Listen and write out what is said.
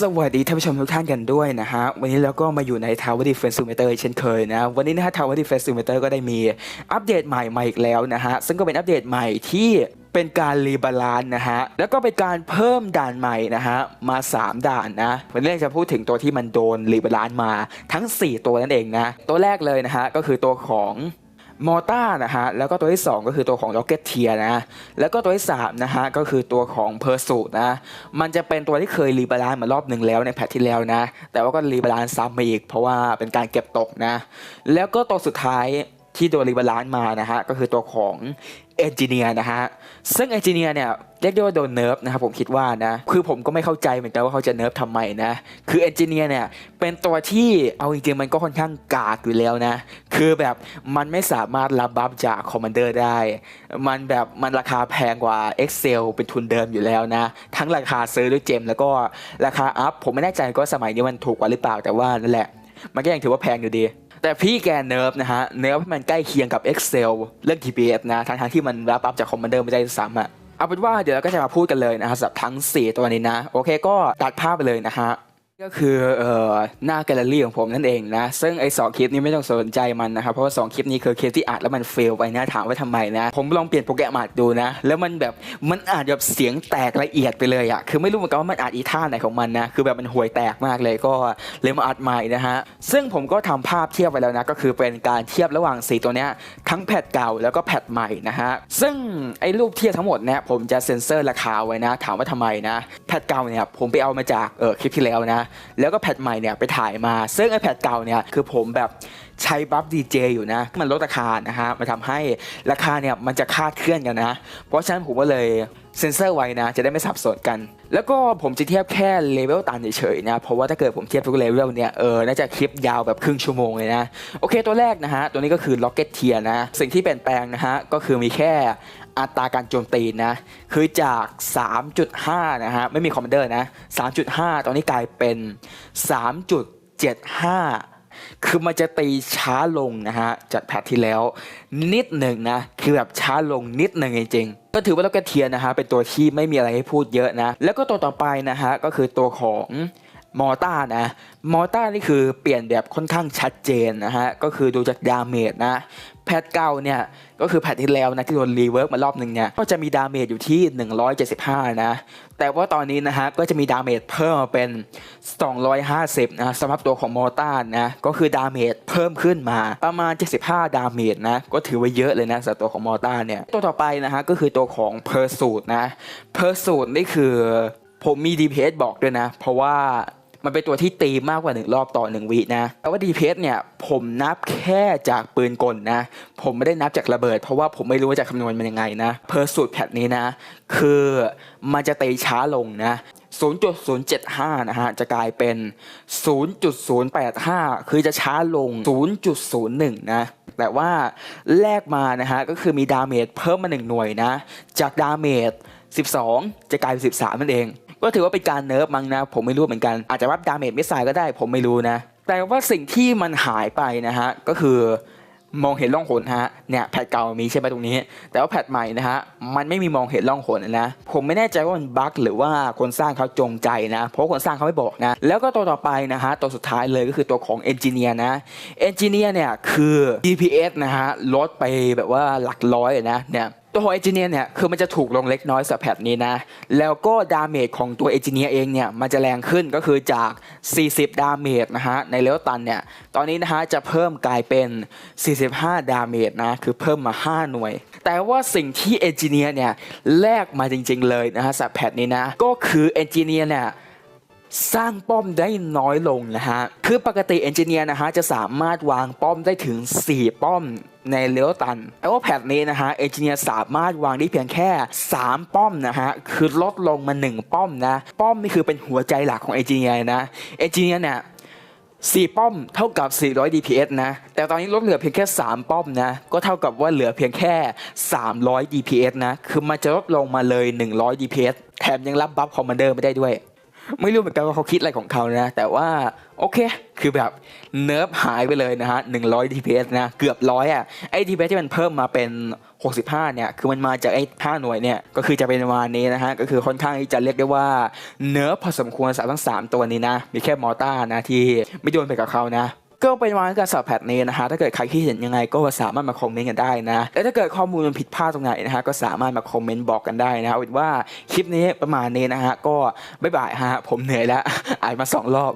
สวัสดีท่านผู้ชมทุกท่านกันด้วยนะฮะ วันนี้เราก็มาอยู่ใน Tower Defense Simulator เช่นเคยนะ วันนี้นะฮะ Tower Defense Simulator ก็ได้มีอัปเดตใหม่มาอีกแล้วนะฮะ ซึ่งก็เป็นอัปเดตใหม่ที่เป็นการรีบาลาน์นะฮะ แล้วก็เป็นการเพิ่มด่านใหม่นะฮะ มา 3 ด่านนะวันนี้จะพูดถึงตัวที่มันโดนรีบาลาน์มาทั้ง 4 ตัวนั่นเองนะ ตัวแรกเลยนะฮะ ก็คือตัวของ มอต้านะฮะแล้วก็ตัวที่ 2 ก็คือตัวของ Rocket t i e r นะแล้วก็ตัวที่3นะฮะก็คือตัวของ p u r s u i t นะมันจะเป็นตัวที่เคยรีบาลานซ์มารอบหนึ่งแล้วในแพทที่แล้วนะแต่ว่าก็รีบาลานซ์ซ้ำมาอีก เพราะว่าเป็นการเก็บตกนะแล้วก็ตัวสุดท้าย ที่โดนรีบาลานซ์มานะฮะก็คือตัวของเอนจิเนียร์นะฮะซึ่งเอนจิเนียร์เนี่ยเรียกได้ว่าโดนเนิร์ฟนะครับผมคิดว่านะคือผมก็ไม่เข้าใจเหมือนกันว่าเขาจะเนิร์ฟทำไมนะคือเอนจิเนียร์เนี่ยเป็นตัวที่เอาจริงๆมันก็ค่อนข้างกากอยู่แล้วนะคือแบบมันไม่สามารถรับบัฟจากคอมมานเดอร์ได้ มันแบบมันราคาแพงกว่า Excel เป็นทุนเดิมอยู่แล้วนะ ทั้งราคาซื้อด้วยเจม แล้วก็ราคาอัพผมไม่แน่ใจก็สมัยนี้มันถูกกว่าหรือเปล่าแต่ว่านั่นแหละมันก็ยังถือว่าแพงอยู่ดี แต่พี่แกเนิร์ฟนะฮะ เนิร์ฟให้มันใกล้เคียงกับ Excel เรื่อง TPS นะทั้งๆที่มันรับปับจากคอมมานเดอร์ไม่ได้ซ้ำอะเอาเป็นว่าเดี๋ยวเราก็จะมาพูดกันเลยนะฮะสำหรับทั้ง 4 ตัวนี้นะ โอเคก็ตัดภาพไปเลยนะฮะ ก็คือเอ่อหน้าแกลเลอรี่ของผมนั่นเองนะ ซึ่งไอ้สองคลิปนี้ไม่ต้องสนใจมันนะครับเพราะว่าสองคลิปนี้คือคลิปที่อัดแล้วมันเฟลไปนะถามว่าทำไมนะผมลองเปลี่ยนโปรแกรมอัดดูนะ แล้วมันแบบมันอาจแบบเสียงแตกละเอียดไปเลยอะคือไม่รู้เหมือนกันว่ามันอัดอีท่าไหนของมันนะคือแบบมันห่วยแตกมากเลยก็เลยมาอัดใหม่นะฮะซึ่งผมก็ทำภาพเทียบไปแล้วนะก็คือเป็นการเทียบระหว่างสีตัวเนี้ยทั้งแพทเก่าแล้วก็แพทใหม่นะฮะซึ่งไอ้รูปเทียบทั้งหมดเนี่ยผมจะเซ็นเซอร์ราคาไว้นะ ถามว่าทำไมนะแพทเก่าเนี่ยผมไปเอามาจากเออคลิปที่แล้วนะแล้วก็แพทใหม่เนี่ยไปถ่ายมา ซึ่งไอแพทเก่าเนี่ยคือผมแบบใช้บัฟดีเจอยู่นะ มันลดราคานะฮะมันทำให้ราคาเนี่ยมันจะคาดเคลื่อนกันนะ เพราะฉะนั้นผมก็เลย เซ็นเซอร์ไว้นะ จะได้ไม่สับสนกัน แล้วก็ผมจะเทียบแค่เลเวลตันเฉยๆนะ เพราะว่าถ้าเกิดผมเทียบทุกเลเวลเนี่ย เออ น่าจะคลิปยาวแบบครึ่งชั่วโมงเลยนะ โอเคตัวแรกนะฮะ ตัวนี้ก็คือ Rocket t i e r นะ สิ่งที่เปลี่ยนแปลงนะฮะ ก็คือมีแค่อัตราการโจมตีนะ คือจาก 3.5 นะฮะ ไม่มีคอมมานเดอร์นะ 3.5 ตอนนี้กลายเป็น 3.75 คือมันจะตีช้าลงนะฮะจากแพทที่แล้ว นิดหนึ่งนะ คือแบบช้าลงนิดหนึ่งจริงๆก็ถือว่าล็อกระเทียนะฮะเป็นตัวที่ไม่มีอะไรให้พูดเยอะนะ แล้วก็ตัวต่อไปนะฮะก็คือตัวของ มอต้านะมอต้านี่คือเปลี่ยนแบบค่อนข้างชัดเจนนะฮะก็คือดูจากดาเมจนะแพทเก้าเนี่ยก็คือแพทที่แล้วนะที่โดนรีเวิร์กมารอบหนึ่งเนี่ยก็จะมีดาเมจอยู่ที่ 175 นะ แต่ว่าตอนนี้นะฮะก็จะมีดาเมจเพิ่มมาเป็น 250 นะสำหรับตัวของมอต้านะก็คือดาเมจเพิ่มขึ้นมาประมาณ 75 ดาเมจนะก็ถือว่าเยอะเลยนะสำหรับตัวของมอต้าเนี่ยตัวต่อไปนะฮะก็คือตัวของเพอร์สูตนะเพอร์สูตนี่คือผมมี DPS บอกด้วยนะ เพราะว่า มันเป็นตัวที่ตีมากกว่าหนึ่งรอบต่อหนึ่งวินะแต่ว่า DPS เนี่ยผมนับแค่จากปืนกลนะ ผมไม่ได้นับจากระเบิด เพราะว่าผมไม่รู้ว่าจะคำนวณมันยังไงนะเพอร์สูตรแพทนี้นะ คือมันจะตีช้าลงนะ0.075 นะฮะ จะกลายเป็น 0.085 คือจะช้าลง 0.01 นะ แต่ว่าแลกมานะฮะ ก็คือมีดาเมจเพิ่มมา 1 หน่วยนะ จากดาเมจ 12 จะกลายเป็น 13 นั่นเอง ก็ถือว่าเป็นการเนิร์ฟมั้งนะ ผมไม่รู้เหมือนกันอาจจะว่าดาเมจไม่สายก็ได้ ผมไม่รู้นะ แต่ว่าสิ่งที่มันหายไปนะฮะก็คือมองเห็นร่องหนฮะเนี่ยแพทเก่ามีใช่ไหมตรงนี้ แต่ว่าแพทใหม่นะฮะมันไม่มีมองเห็นร่องหนนะ ผมไม่แน่ใจว่ามันบั๊กหรือว่าคนสร้างเขาจงใจนะ เพราะคนสร้างเขาไม่บอกนะ แล้วก็ตัวต่อไปนะฮะตัวสุดท้ายเลยก็คือตัวของเอนจิเนียร์นะเอนจิเนียร์เนี่ยคือ DPS นะฮะลดไปแบบว่าหลักร้อยนะเนี่ย ตัวของเอนจิเนียร์เนี่ยคือมันจะถูกลงเล็กน้อยสำหรับแพทนี้นะ แล้วก็ดาเมจของตัวเอนจิเนียร์เองเนี่ยมันจะแรงขึ้นก็คือจาก 40 ดาเมจนะฮะในเลเวลตันเนี่ยตอนนี้นะฮะจะเพิ่มกลายเป็น 45 ดาเมจนะคือเพิ่มมา 5 หน่วย แต่ว่าสิ่งที่เอนจิเนียร์เนี่ยแลกมาจริงๆเลยนะฮะสำหรับแพทนี้นะก็คือเอนจิเนียร์เนี่ย สร้างป้อมได้น้อยลงนะฮะ คือปกติเอนจิเนียร์นะฮะจะสามารถวางป้อมได้ถึง 4 ป้อมในเลเวตันแต่ว่าแพทนี้นะฮะเอนจิเนียร์สามารถวางได้เพียงแค่ 3 ป้อมนะฮะ คือลดลงมา 1 ป้อมนะ ป้อมนี่คือเป็นหัวใจหลักของเอนจิเนียร์นะ เอนจิเนียร์เนี่ย4ป้อมเท่ากับ 400 DPS นะ แต่ตอนนี้ลดเหลือเพียงแค่ 3 ป้อมนะ ก็เท่ากับว่าเหลือเพียงแค่ 300 DPS นะ คือมันจะลดลงมาเลย 100 DPS แถมยังรับบัฟคอมมานเดอร์ไม่ได้ด้วย ไม่รู้เหมือนกันว่าเขาคิดอะไรของเขานะ แต่ว่าโอเค คือแบบเนิร์ฟหายไปเลยนะฮะ100 DPS นะ เกือบร้อยอะ ไอ้ DPS ที่มันเพิ่มมาเป็น 65 เนี่ย คือมันมาจากไอ้5หน่วยเนี่ย ก็คือจะเป็นประมาณนี้นะฮะ ก็คือค่อนข้างที่จะเรียกได้ว่าเนิร์ฟพอสมควรสำหรับทั้ง 3 ตัวนี้นะ มีแค่มอต้านะที่ไม่โดนไปกับเขานะ ก็เป็นวันการสอบแพทนี้นะฮะถ้าเกิดใครที่เห็นยังไงก็สามารถมาคอมเมนต์กันได้นะและถ้าเกิดข้อมูลมันผิดพลาดตรงไหนนะฮะก็สามารถมาคอมเมนต์บอกกันได้นะเอาเป็นว่าคลิปนี้ประมาณนี้นะฮะก็บ๊ายบายฮะผมเหนื่อยแล้วอ่านมาสองรอบ